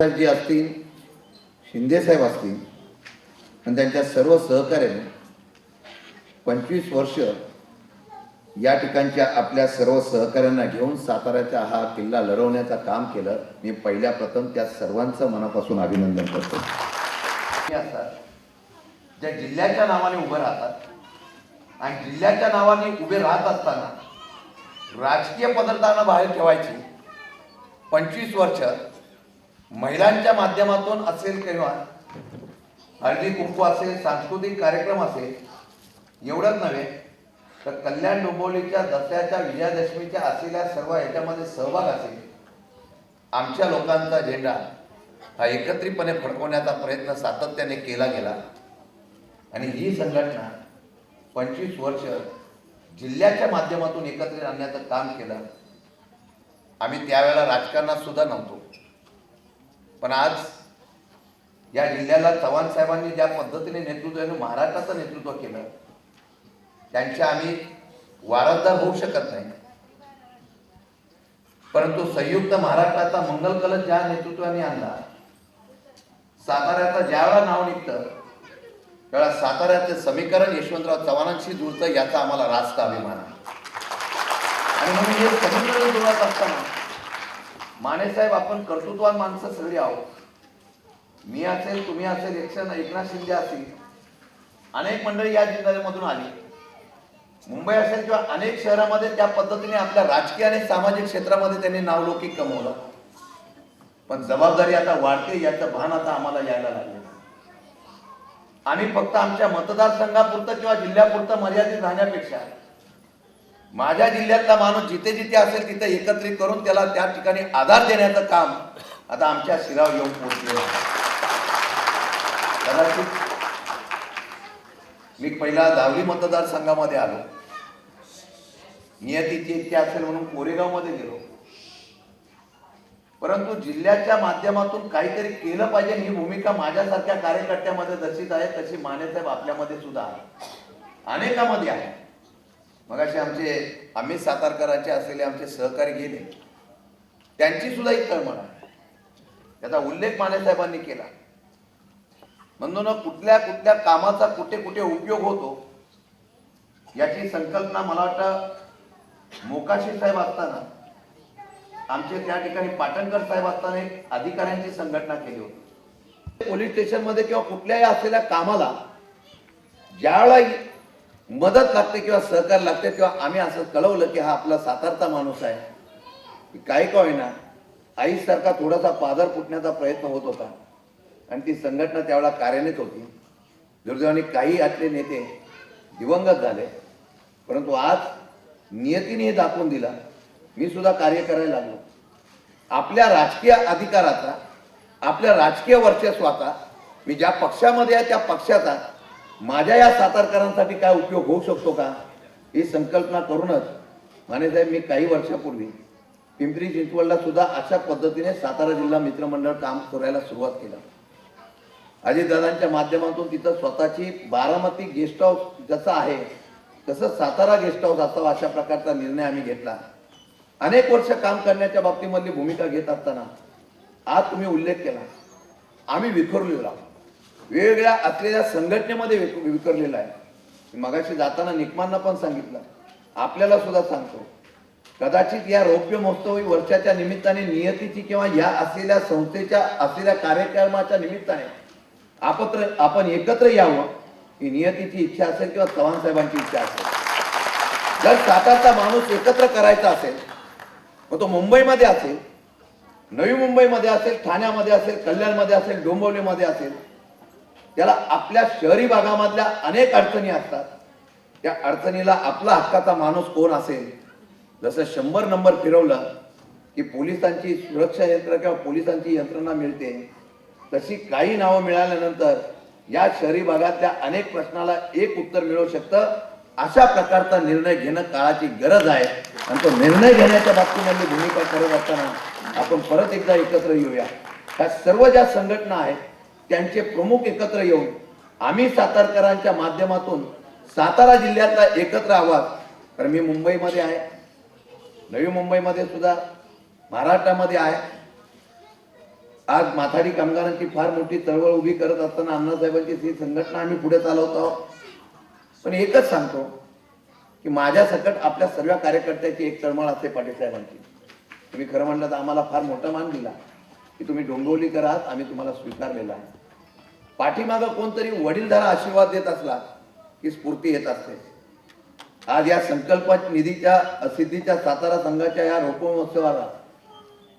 जी असतील शिंदेसाहेब असतील आणि त्यांच्या सर्व सहकार्याने पंचवीस वर्ष या ठिकाणच्या आपल्या सर्व सहकाऱ्यांना घेऊन साताऱ्याचा हा किल्ला लढवण्याचं काम केलं. मी पहिल्या प्रथम त्या सर्वांचं मनापासून अभिनंदन करतो. हे असतात ज्या जिल्ह्याच्या नावाने उभे राहतात आणि जिल्ह्याच्या नावाने उभे राहत असताना राजकीय पदार्थांना बाहेर ठेवायची पंचवीस वर्ष महिलांच्या माध्यमातून असेल किंवा हळदी कुंकू असेल सांस्कृतिक कार्यक्रम असेल एवढंच नव्हे तर कल्याण डोंबोलीच्या दसऱ्याच्या विजयादशमीच्या असलेल्या सर्व ह्याच्यामध्ये सहभाग असेल. आमच्या लोकांचा झेंडा हा एकत्रितपणे फडकवण्याचा प्रयत्न सातत्याने केला गेला. आणि ही संघटना पंचवीस वर्ष जिल्ह्याच्या माध्यमातून एकत्रित आणण्याचं काम केलं. आम्ही त्यावेळेला राजकारणात सुद्धा नव्हतो. पण आज या जिल्ह्याला चव्हाण साहेबांनी ज्या पद्धतीने नेतृत्व महाराष्ट्राचं नेतृत्व केलं त्यांचे आम्ही वारसदार होऊ शकत नाही. परंतु संयुक्त महाराष्ट्राचा मंगल कलश ज्या नेतृत्वाने आणला साताऱ्याचं ज्यावेळा नाव निघतं त्यावेळा साताऱ्याचं समीकरण यशवंतराव चव्हाणांशी जुळतं याचा आम्हाला रास्त अभिमान आहे. आणि म्हणून हे समीकरण जुळत असताना मानेसाहेब आपण कर्तृत्वान माणसं सगळी आहोत. मी असेल तुम्ही असेल एकशे एकनाथ शिंदे असेल अनेक मंडळी या जिल्ह्यामधून आली. मुंबई असेल किंवा अनेक शहरामध्ये त्या पद्धतीने आपल्या राजकीय आणि सामाजिक क्षेत्रामध्ये त्यांनी नावलौकिक कमवलं. पण जबाबदारी आता वाढते याचं भान आता आम्हाला यायला लागलं आम्ही फक्त आमच्या मतदारसंघापुरतं किंवा जिल्ह्यापुरतं मर्यादित राहण्यापेक्षा माझ्या जिल्ह्यातला माणूस जिथे जिथे असेल तिथे एकत्रित करून त्याला त्या ठिकाणी आधार देण्याचं काम आता आमच्या शिराव येऊन पोहोचलेलं आहे कदाचित मी पहिला दहावी मतदारसंघामध्ये आलो. नियतीची इच्छा असेल म्हणून कोरेगावमध्ये गेलो. परंतु जिल्ह्याच्या माध्यमातून काहीतरी केलं पाहिजे ही भूमिका माझ्यासारख्या कार्यकर्त्यामध्ये जशीच आहे तशी मानेसाहेब आपल्यामध्ये सुद्धा आहे. अनेकामध्ये आहे. मगाशी आमचे अमित सातारकरांचे असलेले आमचे सहकारी गेले. त्यांची सुद्धा एक तळमळ आहे. त्याचा उल्लेख मानेसाहेबांनी केला. म्हणून कुठल्या कुठल्या कामाचा कुठे कुठे उपयोग होतो याची संकल्पना मला वाटतं मोकाशी साहेब असताना आमचे त्या ठिकाणी पाटणकर साहेब असताना एक अधिकाऱ्यांची संघटना केली होती. पोलीस स्टेशनमध्ये किंवा कुठल्याही असलेल्या कामाला ज्यावेळा मदत लागते किंवा सहकार लागते तेव्हा आम्ही असं कळवलं की हा आपला सातारचा माणूस आहे. काय काही का होईना आईसारखा थोडासा पादर फुटण्याचा प्रयत्न होत होता. आणि ती संघटना त्यावेळेला कार्यान्वित होती. दुर्दैवाने काही आतले नेते दिवंगत झाले. परंतु आज नियतीने हे दाखवून दिला. मी सुद्धा कार्य करायला लागलो. आपल्या राजकीय अधिकाराचा आपल्या राजकीय वर्चस्वाचा मी ज्या पक्षामध्ये आहे त्या पक्षाचा माझ्या या सातारकरांसाठी काय उपयोग होऊ शकतो का? ही संकल्पना करूनच मानेसाहेब मी काही वर्षापूर्वी पिंपरी चिंचवडला सुद्धा अशा पद्धतीने सातारा जिल्हा मित्रमंडळ काम करायला सुरुवात केलं. अजितदादांच्या माध्यमातून तिथं स्वतःची बारामती गेस्ट हाऊस जसं आहे तसं सातारा गेस्ट हाऊस असावं अशा प्रकारचा निर्णय आम्ही घेतला. अनेक वर्ष काम करण्याच्या बाबतीमधली भूमिका घेत असताना आज तुम्ही उल्लेख केला. आम्ही विखरलेलो आहोत वेगवेगळ्या असलेल्या संघटनेमध्ये विक- आहे. मगाशी जाताना निकमांना पण सांगितलं. आपल्याला सुद्धा सांगतो. कदाचित या रौप्य महोत्सवी वर्षाच्या निमित्ताने नियतीची किंवा या असलेल्या संस्थेच्या असलेल्या कार्यक्रमाच्या निमित्ताने आपत्र आपण एकत्र यावं ही नियतीची इच्छा असेल किंवा चव्हाण साहेबांची इच्छा असेल. जर सातारचा माणूस एकत्र करायचा असेल मग तो मुंबईमध्ये असेल नवी मुंबईमध्ये असेल ठाण्यामध्ये असेल कल्याणमध्ये असेल डोंबिवलीमध्ये असेल त्याला आपल्या शहरी भागामधल्या अनेक अडचणी असतात. त्या अडचणीला आपला हक्काचा माणूस कोण असेल? जसं शंभर नंबर फिरवलं की पोलिसांची सुरक्षा यंत्र किंवा पोलिसांची यंत्रणा मिळते तशी काही नावं मिळाल्यानंतर या शहरी भागातल्या अनेक प्रश्नाला एक उत्तर मिळू शकतं. अशा प्रकारचा निर्णय घेणं काळाची गरज आहे. आणि तो निर्णय घेण्याच्या बाबतीमध्ये भूमिका करत असताना आपण परत एकदा एकत्र येऊया. ह्या सर्व ज्या संघटना आहेत त्यांचे प्रमुख एकत्र येऊन आम्ही सातारकरांच्या माध्यमातून सातारा जिल्ह्यातला एकत्र आवाज कारण मी मुंबईमध्ये आहे नवी मुंबईमध्ये सुद्धा महाराष्ट्रामध्ये आहे. आज माथाडी कामगारांची फार मोठी चळवळ उभी करत असताना अण्णासाहेबांची ही संघटना आम्ही पुढे चालवत आहोत. पण एकच सांगतो की माझ्या सकट आपल्या सर्व कार्यकर्त्याची एक तळमळ असते पाटीलसाहेबांची तुम्ही खरं म्हणलं तर आम्हाला फार मोठा मान दिला की तुम्ही डोंबिवलीकर आहात आम्ही तुम्हाला स्वीकारलेला आहे. पाठीमागं कोणतरी वडीलधारा आशीर्वाद देत असला की स्फूर्ती येत असते. आज या संकल्प निधीच्या सिद्धीच्या सातारा संघाच्या या रोपो महोत्सवाला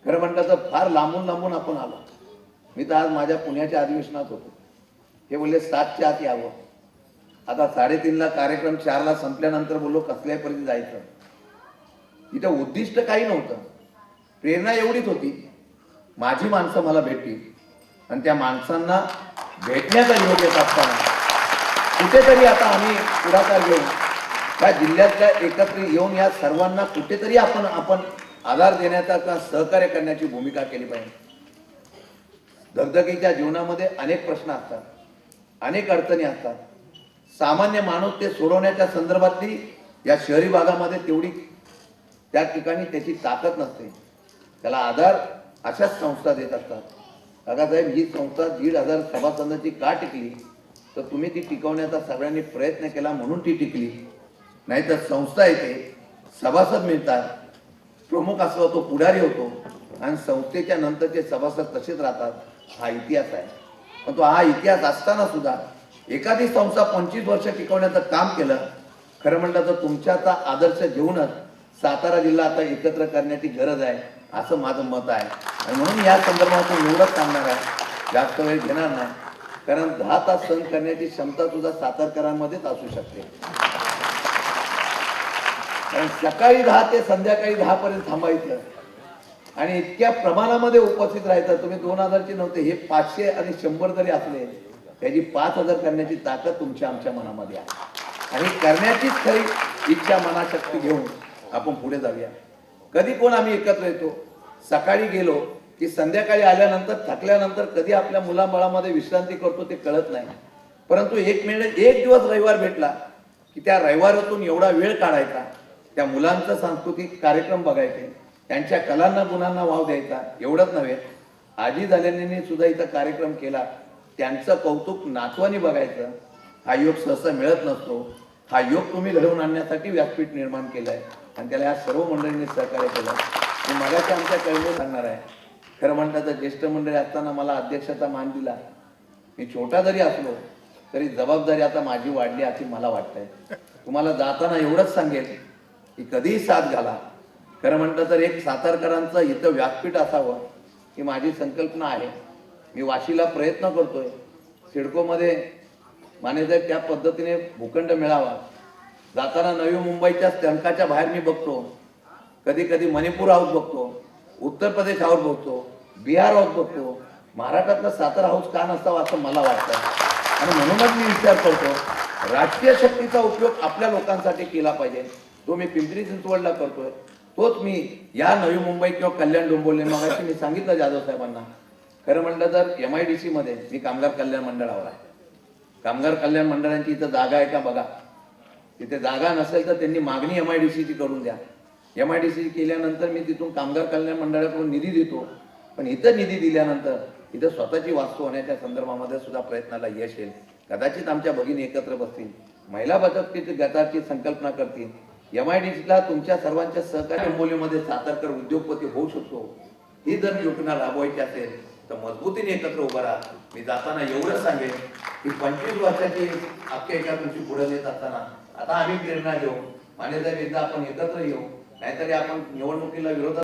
खरं म्हणलं तर फार लांबून लांबून आपण आलो. मी तर आज माझ्या पुण्याच्या अधिवेशनात होतो. हे बोलले सातच्या आत यावं. आता साडेतीनला कार्यक्रम चारला संपल्यानंतर बोललो कसल्याही परिस्थिती जायचं. तिथं उद्दिष्ट काही नव्हतं. प्रेरणा एवढीच होती. माझी माणसं मला भेटली. आणि त्या माणसांना भेटण्याचा निरोप येत असताना कुठेतरी आता आम्ही पुढाकार घेऊन त्या जिल्ह्यातल्या एकत्र येऊन या सर्वांना कुठेतरी आपण आपण आधार देण्याचा किंवा सहकार्य करण्याची भूमिका केली पाहिजे. धगधगीच्या जीवनामध्ये अनेक प्रश्न असतात. अनेक अडचणी असतात. सामान्य माणूस ते सोडवण्याच्या संदर्भातली या शहरी भागामध्ये तेवढी त्या ठिकाणी त्याची ताकद नसते. त्याला आधार अशाच संस्था देत असतात. काकासाहेब ही संस्था दीड हजार सभासदांची का टिकली? तर तुम्ही ती टिकवण्याचा सगळ्यांनी प्रयत्न केला म्हणून ती टिकली. नाहीतर संस्था येते सभासद मिळतात. प्रमुख असतो तो पुढारी होतो. आणि संस्थेच्या नंतरचे सभासद तसेच राहतात. हा इतिहास आहे. पण तो हा इतिहास असताना सुद्धा एखादी संस्था पंचवीस वर्ष टिकवण्याचं काम केलं खरं म्हटलं तर तुमच्याचा आदर्श घेऊनच सातारा जिल्हा आता एकत्र करण्याची गरज आहे असं माझं मत आहे. आणि म्हणून या संदर्भातून एवढंच सांगणार आहे जास्त वेळ घेणार नाही. कारण दहा तास सहन करण्याची क्षमता सुद्धा सातारकरांमध्येच असू शकते. कारण सकाळी दहा ते संध्याकाळी दहा पर्यंत थांबायचं. आणि इतक्या प्रमाणामध्ये उपस्थित राहायचं. तुम्ही दोन हजारचे नव्हते हे पाचशे आणि शंभर जरी असले त्याची पाच हजार करण्याची ताकद तुमच्या आमच्या मनामध्ये आहे. आणि करण्याचीच खरी इच्छा मनाशक्ती घेऊन आपण पुढे जाऊया. कधी कोण आम्ही एकत्र येतो? सकाळी गेलो की संध्याकाळी आल्यानंतर थकल्यानंतर कधी आपल्या मुलाबाळामध्ये विश्रांती करतो ते कळत नाही. परंतु एक मिनिट एक दिवस रविवार भेटला की त्या रविवारातून एवढा वेळ काढायचा. त्या मुलांचा सांस्कृतिक कार्यक्रम बघायचे त्यांच्या कलांना गुणांना वाव द्यायचा. एवढंच नव्हे आजी झाल्याने सुद्धा इथं कार्यक्रम केला. त्यांचं कौतुक नातवानी बघायचं. हा योग सहसा मिळत नसतो. हा योग तुम्ही घडवून आणण्यासाठी व्यासपीठ निर्माण केलंय. आणि त्याला या सर्व मंडळींनी सहकार्य केलं. मी मगाशी आमच्या कळवून सांगणार आहे. खरं म्हणतात तर ज्येष्ठ मंडळी असताना मला अध्यक्षाचा मान दिला. मी छोटा जरी असलो तरी जबाबदारी आता माझी वाढली अशी मला वाटतंय. तुम्हाला जाताना एवढंच सांगेल की कधीही साथ घाला. खरं म्हणतं तर एक सातारकरांचं इथं व्यासपीठ असावं ही माझी संकल्पना आहे. मी वाशीला प्रयत्न करतोय. सिडकोमध्ये मानेसाहेब त्या पद्धतीने भूखंड मिळावा जाताना नवी मुंबईच्या टंकाच्या बाहेर मी बघतो. कधी कधी मणिपूर हाऊस बघतो. उत्तर प्रदेश हाऊस बघतो. बिहार हाऊस बघतो. महाराष्ट्रातलं सातारा हाऊस का नसावं असं मला वाटतं. आणि म्हणूनच मी विचार करतो राजकीय शक्तीचा उपयोग आपल्या लोकांसाठी केला पाहिजे. तो मी पिंपरी चिंचवडला करतोय. तोच मी या नवी मुंबई किंवा कल्याण डोंबोली मगाशी मी सांगितलं जाधव साहेबांना. खरं म्हटलं तर एम आय डी सीमध्ये मी कामगार कल्याण मंडळावर आहे. कामगार कल्याण मंडळांची इथं जागा आहे का बघा. तिथे जागा नसेल तर त्यांनी मागणी एम आय डी सीची करून द्या. एम आय डी सी केल्यानंतर मी तिथून कामगार कल्याण मंडळाकडून निधी देतो. पण इथं निधी दिल्यानंतर इथं स्वतःची वास्तू होण्याच्या संदर्भामध्ये सुद्धा प्रयत्नाला यश येईल. कदाचित आमच्या भगिनी एकत्र बसतील. महिला बचत गटाची संकल्पना करतील. एम आय डी सीला तुमच्या सर्वांच्या सहकार्य मूल्यमध्ये सातारकर उद्योगपती होऊ शकतो. ही जर योजना राबवायची असेल तर मजबूतीने एकत्र उभा राहा. मी जाताना एवढंच सांगेन की पंचवीस वर्षाची आख्यायिका तुमची पुढे नेत असताना आता आम्ही प्रेरणा घेऊ. मान्यता एकदा आपण एकत्र येऊ. नाहीतरी आपण निवडणुकीला विरोधात